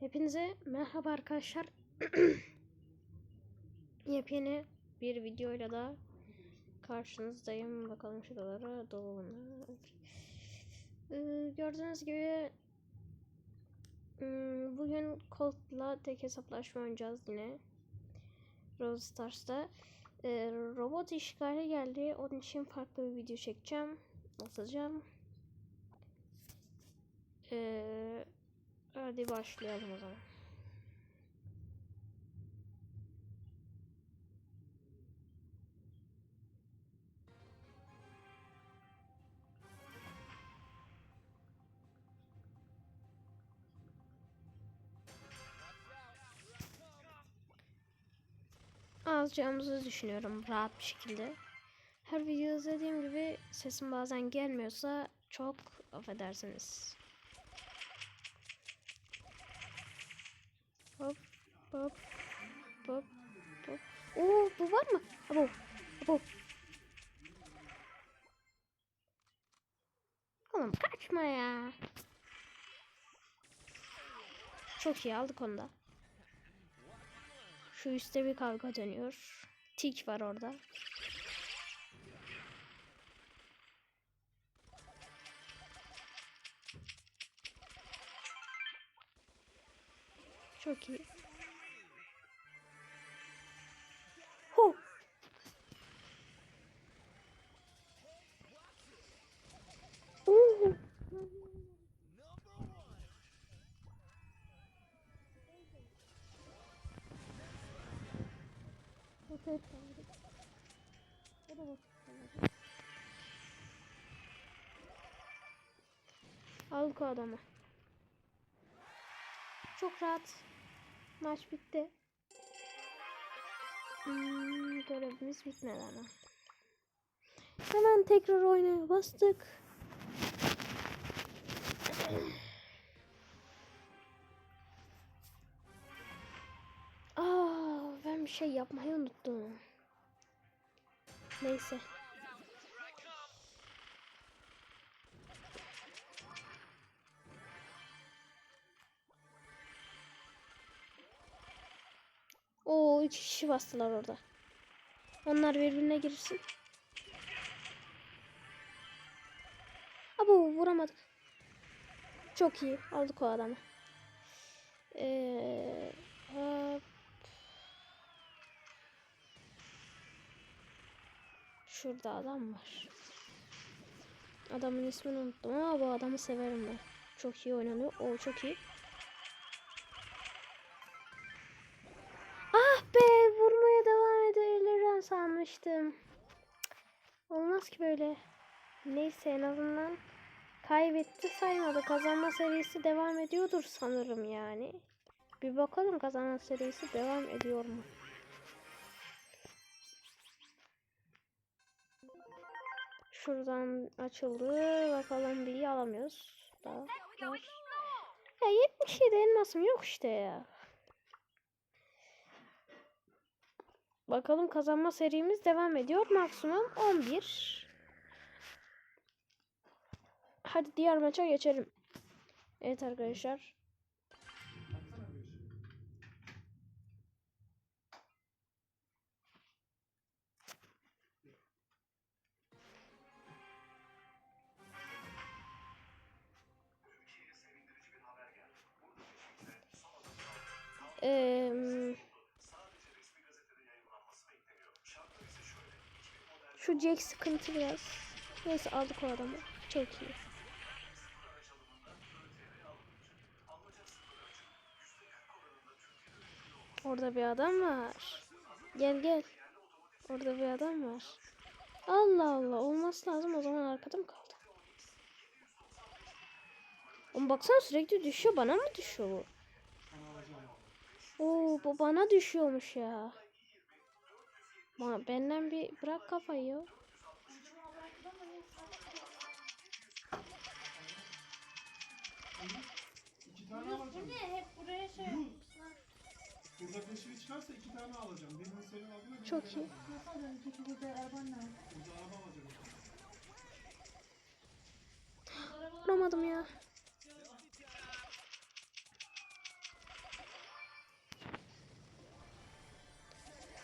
Hepinize merhaba arkadaşlar. Yepyeni bir videoyla da karşınızdayım. Bakalım şuralara dolu? Ee, gördüğünüz gibi hmm, bugün Colt'la tek hesaplaşma oynayacağız yine. Rose Stars'ta. Ee, robot işgali geldi. Onun için farklı bir video çekeceğim. Atacağım. Ee, hadi başlayalım o zaman. alacağımızı düşünüyorum rahat bir şekilde. Her video izlediğim gibi sesim bazen gelmiyorsa çok affedersiniz. Hop hop hop hop. Oo bu var mı? Abo. Abo. Oğlum kaçma ya. Çok iyi aldık onu da. Şu üstte bir kavga dönüyor. Tik var orada. Çok iyi. Hu. Oo. Roket kaldı. O da roket kaldı. Aldık o adamı. Çok rahat. Maç bitti. Hmm, görevimiz bitmedi ama. Hemen tekrar oynaya bastık. Aa, ben bir şey yapmayı unuttum. Neyse. İki kişi bastılar orada. Onlar birbirine girsin. Abo vuramadık. Çok iyi. Aldık o adamı. Ee. Şurada adam var. Adamın ismini unuttum ama bu adamı severim ben. Çok iyi oynanıyor. O çok iyi. Olmaz ki böyle. Neyse en azından kaybetti saymadı. Kazanma serisi devam ediyordur sanırım yani. Bir bakalım kazanma serisi devam ediyor mu? Şuradan açıldı. Bakalım bir alamıyoruz. Daha var. Ya 77 elmasım yok işte ya. Bakalım kazanma serimiz devam ediyor. Maksimum 11. Hadi diğer maça geçelim. Evet arkadaşlar. Eee Şu Jack sıkıntı biraz. Neyse aldık o adamı. Çok iyi. Orada bir adam var. Gel gel. Orada bir adam var. Allah Allah. Olması lazım. O zaman arkada mı kaldı? Oğlum baksana sürekli düşüyor. Bana mı düşüyor bu? Oo bu bana düşüyormuş ya. Bana, benden bir bırak kafayı alacağım. Bu? Hep buraya şey Yuh! Burada peşini çıkarsa iki tane alacağım. Birini senin adına Çok iyi. Nasıl alıyorsun peki burada araban ne? Burada araba alacağım. Vuramadım ya.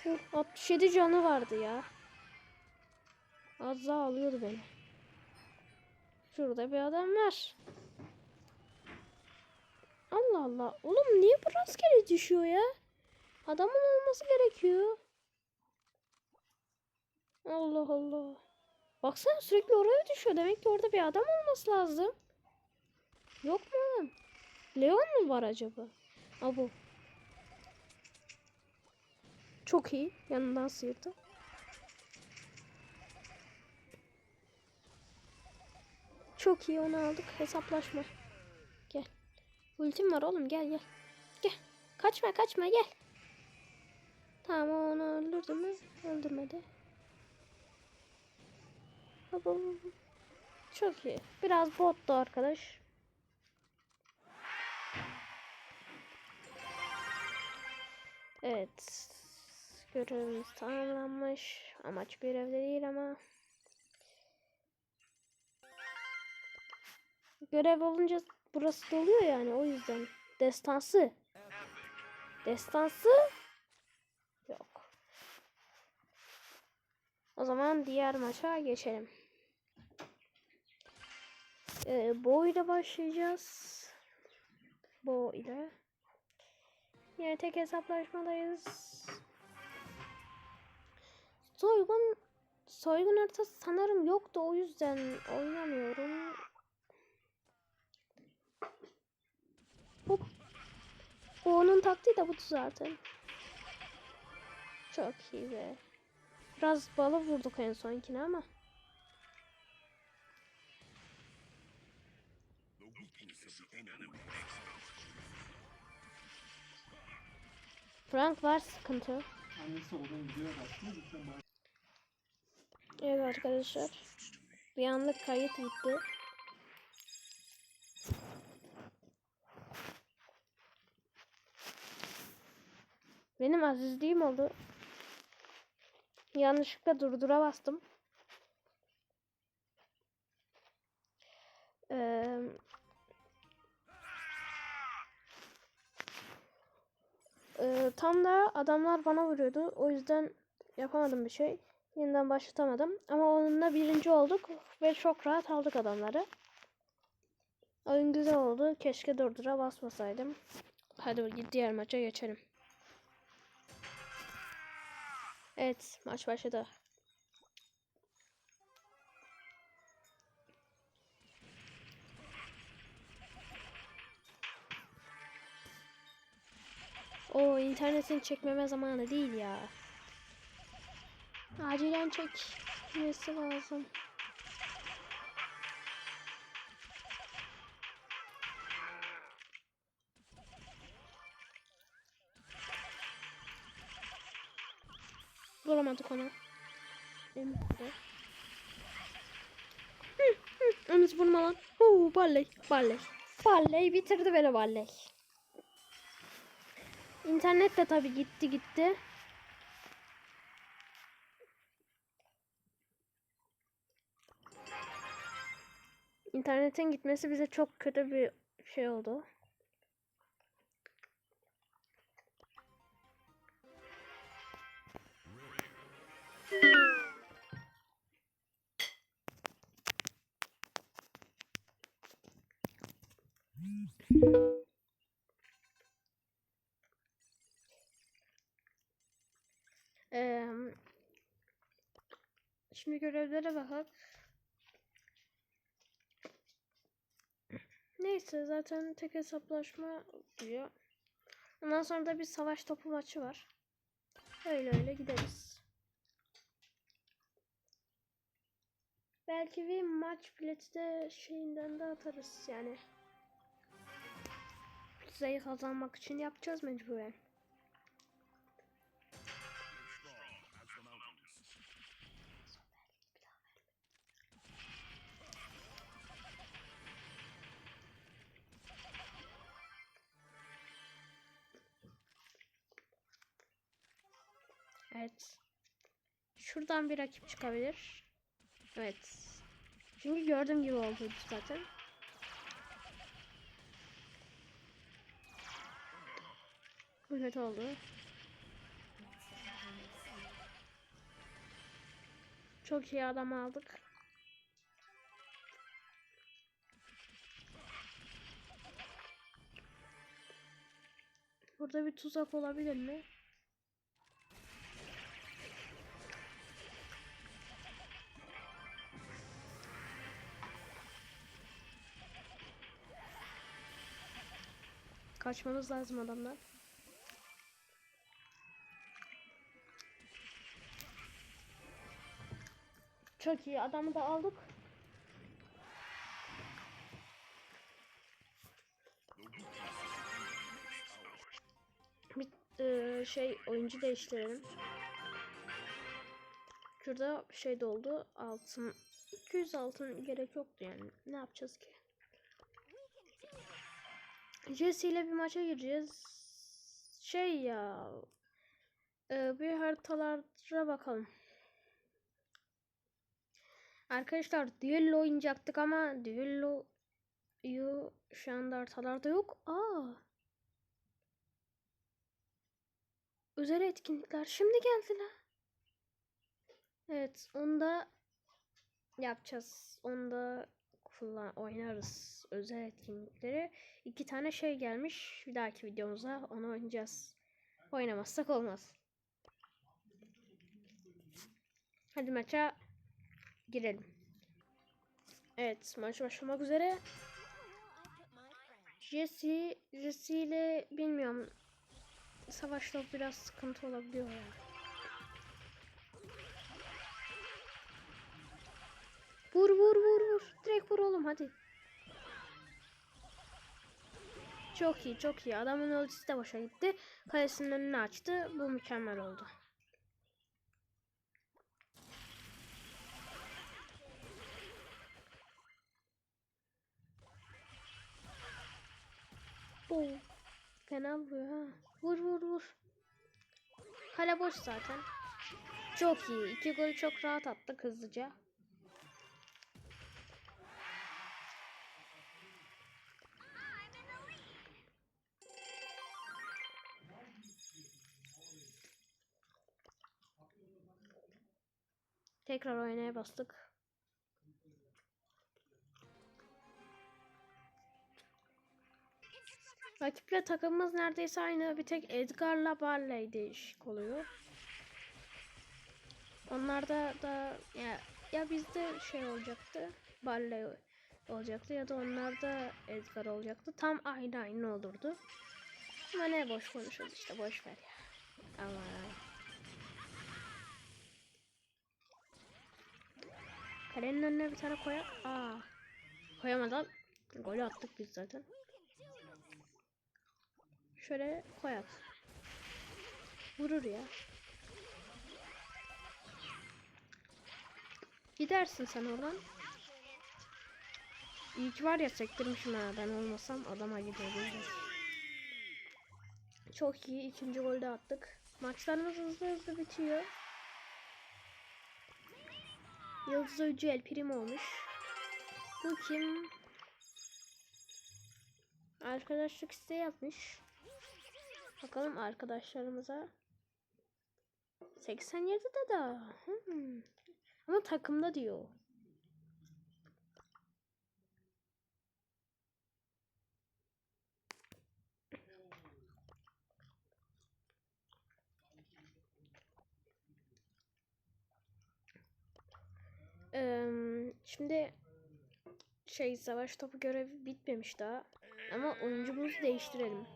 Uh, 67 canı vardı ya. Az daha alıyordu beni. Şurada bir adam var. Allah Allah. Oğlum niye bu rastgele düşüyor ya? Adamın olması gerekiyor. Allah Allah. Baksana sürekli oraya düşüyor. Demek ki orada bir adam olması lazım. Yok mu lan? Leon mu var acaba? Aa bu. Çok iyi. Yanından sıyırdı. Çok iyi onu aldık. Hesaplaşma. Gel. Ultim var oğlum gel gel. Gel. Kaçma kaçma gel. Tamam onu öldürdü mü? Öldürmedi. Çok iyi. Biraz bottu arkadaş. Evet. Görevimiz tamamlanmış. Amaç görevde değil ama. Görev olunca burası doluyor yani o yüzden. Destansı. Destansı yok. O zaman diğer maça geçelim. Ee, Bo ile başlayacağız. Bo ile. Yine tek hesaplaşmadayız. Soygun soygun haritası sanırım yoktu o yüzden oynamıyorum. Hop. O onun taktiği de budu zaten. Çok iyi be. Biraz balı vurduk en sonkine ama. Frank var sıkıntı. Evet arkadaşlar. Bir anlık kayıt gitti. Benim azizliğim oldu. Yanlışlıkla durdura bastım. Ee, Ee, tam da adamlar bana vuruyordu. O yüzden yapamadım bir şey. Yeniden başlatamadım. Ama onunla birinci olduk ve çok rahat aldık adamları. Oyun güzel oldu. Keşke durdura basmasaydım. Hadi diğer maça geçelim. Evet, maç başladı. O internetin çekmeme zamanı değil ya. Acilen çekmesi lazım. Vuramadık onu. Onu vurma lan. Oo, balley, balley. Balley bitirdi beni balley. İnternet de tabi gitti gitti. İnternetin gitmesi bize çok kötü bir şey oldu. Eee, şimdi görevlere bakalım. Neyse zaten tek hesaplaşma diyor. Ondan sonra da bir savaş topu maçı var. Öyle öyle gideriz. Belki bir maç bileti de şeyinden de atarız yani. Pizzayı kazanmak için yapacağız mecburen. Evet. Şuradan bir rakip çıkabilir. Evet. Çünkü gördüğüm gibi oldu zaten. Kötü oldu. Çok iyi adam aldık. Burada bir tuzak olabilir mi? Kaçmamız lazım adamdan. Çok iyi adamı da aldık. Bir eee, şey oyuncu değiştirelim. Şurada şey doldu. Altın 200 altın gerek yoktu yani. Ne yapacağız ki? Jesse ile bir maça gireceğiz. Şey ya. eee, bir haritalara bakalım. Arkadaşlar düello oynayacaktık ama düelloyu şu anda haritalarda yok. Aa. Özel etkinlikler şimdi geldiler. Evet, onu da yapacağız. Onu da kullan oynarız özel etkinlikleri. İki tane şey gelmiş. Bir dahaki videomuza onu oynayacağız. Oynamazsak olmaz. Hadi maça girelim. Evet, maç başlamak üzere. Jesse, Jesse ile bilmiyorum. Savaşta biraz sıkıntı olabiliyor ya. Vur vur vur vur. Direkt vur oğlum hadi. Çok iyi çok iyi. Adamın ultisi de boşa gitti. Kalesinin önünü açtı. Bu mükemmel oldu. Oo. Fena vuruyor ha. Vur vur vur. Kale boş zaten. Çok iyi. İki golü çok rahat attık hızlıca. Tekrar oynaya bastık. Rakiple takımımız neredeyse aynı. Bir tek Edgar'la Barley değişik oluyor. Onlarda da ya, ya bizde şey olacaktı. Barley olacaktı ya da onlarda Edgar olacaktı. Tam aynı aynı olurdu. Ama ne boş konuşuyoruz işte boş ver ya. Ama Kalenin önüne bir tane koyak. Aa. Koyamadan golü attık biz zaten. Şöyle koyak. Vurur ya. Gidersin sen oradan. İyi ki var ya sektirmişim ha. Ben olmasam adama gidebilirdim. Çok iyi. ikinci golde attık. Maçlarımız hızlı hızlı bitiyor. Yıldız Oyuncu El Primo olmuş. Bu kim? Arkadaşlık isteği yapmış. Bakalım arkadaşlarımıza. 87'de de. Hmm. Ama takımda diyor. Şimdi şey savaş topu görevi bitmemiş daha. Ama oyuncumuzu değiştirelim.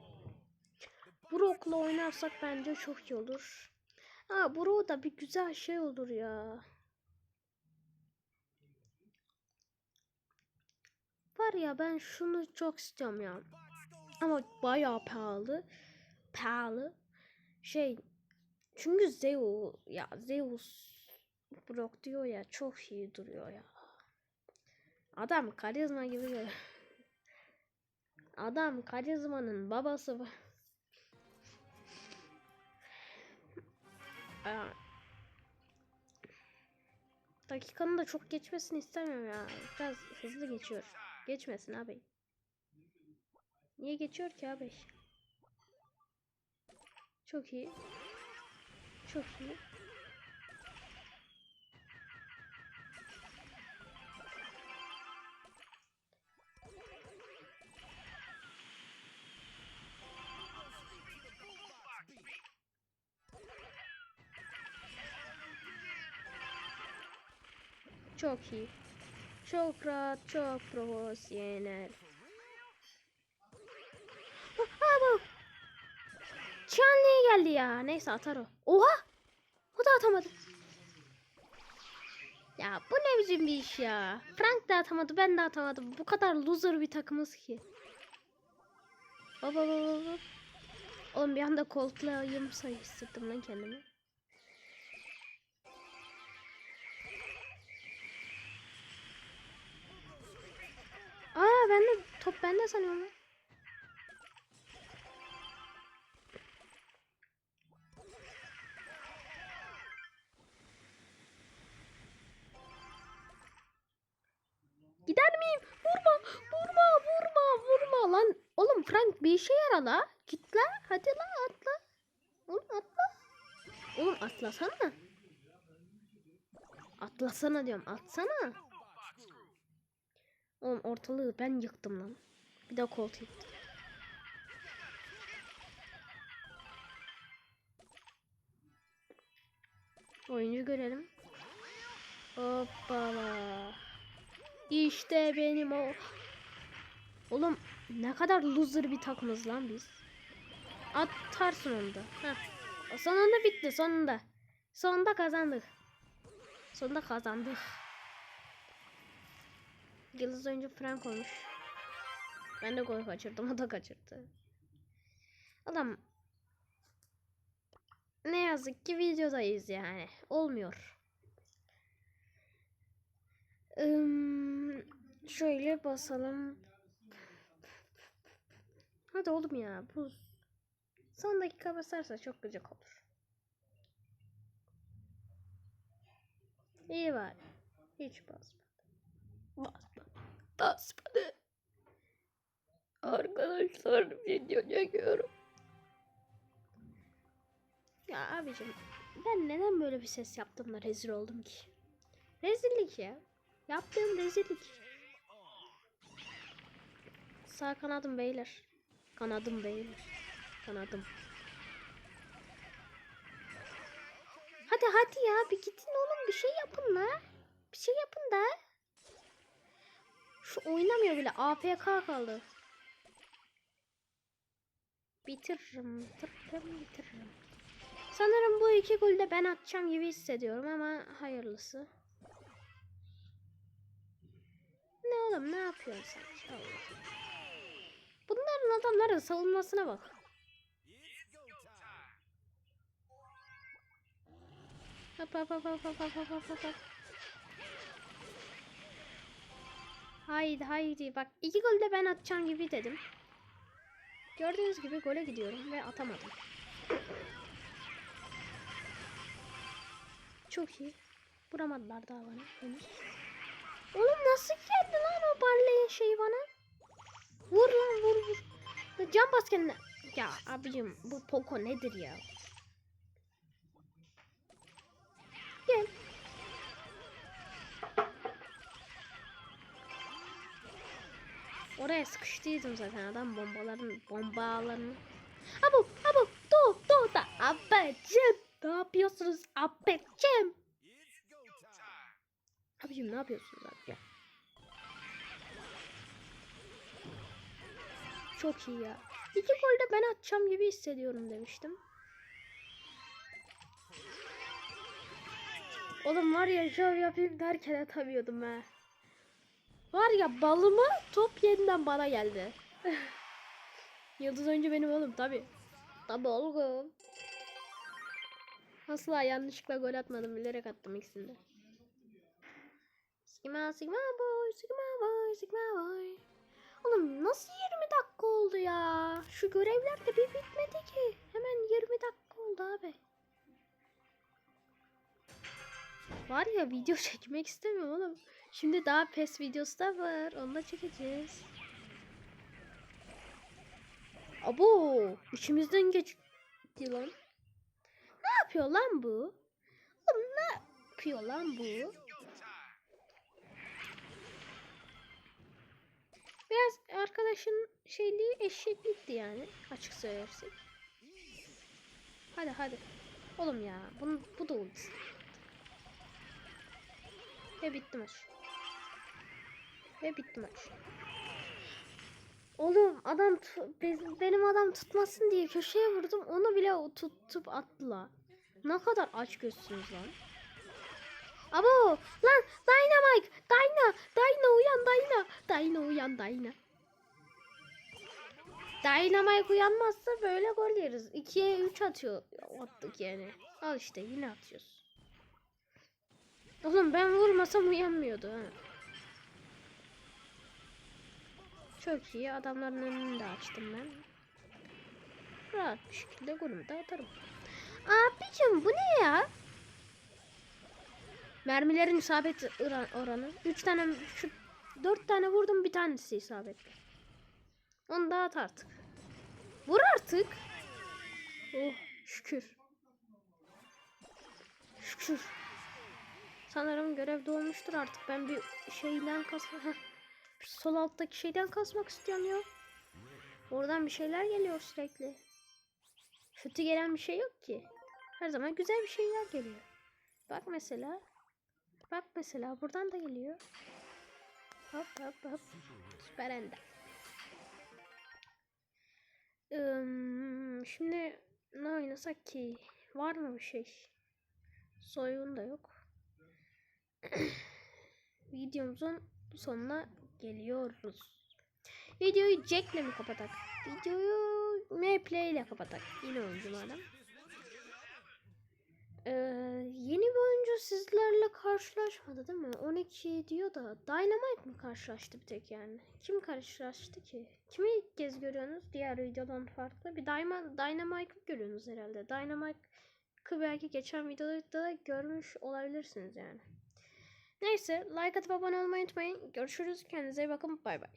Brock'la oynarsak bence çok iyi olur. Ha Brock da bir güzel şey olur ya. Var ya ben şunu çok istiyorum ya. Ama bayağı pahalı. Pahalı. Şey çünkü Zeus ya Zeus Brock diyor ya çok iyi duruyor ya. Adam karizma gibi gör- Adam karizmanın babası. Aa, Dakikanın da çok geçmesini istemiyorum ya. Biraz hızlı geçiyor. Geçmesin abi. Niye geçiyor ki abi? Çok iyi. Çok iyi. Çok iyi. Çok rahat, çok profesyonel. Ha bu. Çan niye geldi ya? Neyse atar o. Oha! O da atamadı. Ya bu ne biçim bir iş ya? Frank de atamadı, ben de atamadım. Bu kadar loser bir takımız ki. Baba baba baba. Oğlum bir anda koltuğlayım sayı hissettim lan kendimi. Aa ben de top bende sanıyorum. Gider miyim? Vurma, vurma, vurma, vurma lan. Oğlum Frank bir işe yara la. Git la, hadi la atla. Oğlum atla. Oğlum atlasana. Atlasana diyorum, atsana. Oğlum ortalığı ben yıktım lan. Bir de koltuğu yıktım. Oyuncu görelim. Hoppala. İşte benim o. Oğlum ne kadar loser bir takımız lan biz. Atarsın onu da. Heh. Sonunda bitti sonunda. Sonunda kazandık. Sonunda kazandık. Yıldız oyuncu Frank olmuş. Ben de gol kaçırdım o da kaçırdı. Adam ne yazık ki videodayız yani. Olmuyor. Im, şöyle basalım. Hadi oğlum ya. Bu son dakika basarsa çok gıcık olur. İyi var. Hiç basmadı. Basmadı. Arkadaşlar video çekiyorum. Ya abicim ben neden böyle bir ses yaptım da rezil oldum ki? Rezillik ya. Yaptığım rezillik. Sağ kanadım beyler. Kanadım beyler. Kanadım. Hadi hadi ya bir gidin oğlum bir şey yapın la. Bir şey yapın da. Şu oynamıyor bile AFK kaldı. Bitiririm, bitiririm, bitiririm. Sanırım bu iki golü de ben atacağım gibi hissediyorum ama hayırlısı. Ne oğlum ne yapıyorsun sen? Bunların adamların savunmasına bak. Hop hop hop hop hop hop hop hop Haydi haydi bak iki gol de ben atacağım gibi dedim. Gördüğünüz gibi gole gidiyorum ve atamadım. Çok iyi. Vuramadılar daha bana henüz. Oğlum nasıl geldi lan o barley'in şeyi bana? Vur lan vur vur. Can bas kendine. Ya abicim bu Poco nedir ya? Gel. Oraya sıkıştıydım zaten adam bombaların bombalarını. Abu abu do do da abicim ne yapıyorsunuz abicim? Abicim ne yapıyorsunuz abi ya? Çok iyi ya. İki gol de ben atacağım gibi hissediyorum demiştim. Oğlum var ya şov yapayım derken atamıyordum ha. Var ya balımı top yeniden bana geldi. Yıldız oyuncu benim oğlum tabi. Tabi oğlum. Asla yanlışlıkla gol atmadım bilerek attım ikisini de. Sigma sigma boy sigma boy sigma boy. Oğlum nasıl 20 dakika oldu ya? Şu görevler de bir bitmedi ki. Hemen 20 dakika oldu abi. Var ya video çekmek istemiyorum oğlum. Şimdi daha pes videosu da var. Onu da çekeceğiz. Abo, içimizden geç lan. Ne yapıyor lan bu? Oğlum ne yapıyor lan bu? Biraz arkadaşın şeyliği eşeklikti yani açık söylersek. Hadi hadi. Oğlum ya bunu, bu da ultisi. Ve bitti maç. Ve bitti maç. Oğlum adam benim adam tutmasın diye köşeye vurdum. Onu bile tutup attılar. Ne kadar aç gözsünüz lan. Abo lan Dynamite Dyna Dyna uyan Dyna Dyna uyan Dyna Dynamite uyanmazsa böyle gol yeriz. 2'ye 3 atıyor attık yani. Al işte yine atıyoruz. Oğlum ben vurmasam uyanmıyordu ha. Çok iyi adamların önünü de açtım ben. Rahat bir şekilde golümü de atarım. Abicim bu ne ya? Mermilerin isabet oran- oranı. 3 tane şu 4 tane vurdum bir tanesi isabetli. Onu da at artık. Vur artık. Oh şükür. Şükür. Sanırım görev dolmuştur artık. Ben bir şeyden kasma. Sol alttaki şeyden kasmak istiyorum. Oradan bir şeyler geliyor sürekli. Kötü gelen bir şey yok ki. Her zaman güzel bir şeyler geliyor. Bak mesela. Bak mesela buradan da geliyor. Hop hop hop. Süper ender. Im, şimdi ne oynasak ki? Var mı bir şey? Soygun da yok. Videomuzun sonuna geliyoruz. Videoyu Jack'le mi kapatak? Videoyu Mayplay ile kapatak. Yine oyuncu madem. Ee, yeni bir oyuncu sizlerle karşılaşmadı değil mi? 12 diyor da Dynamite mi karşılaştı bir tek yani? Kim karşılaştı ki? Kimi ilk kez görüyorsunuz? Diğer videodan farklı. Bir Dynamite'ı görüyorsunuz herhalde. Dynamite'ı belki geçen videoda da görmüş olabilirsiniz yani. Neyse like atıp abone olmayı unutmayın. Görüşürüz. Kendinize iyi bakın. Bay bay.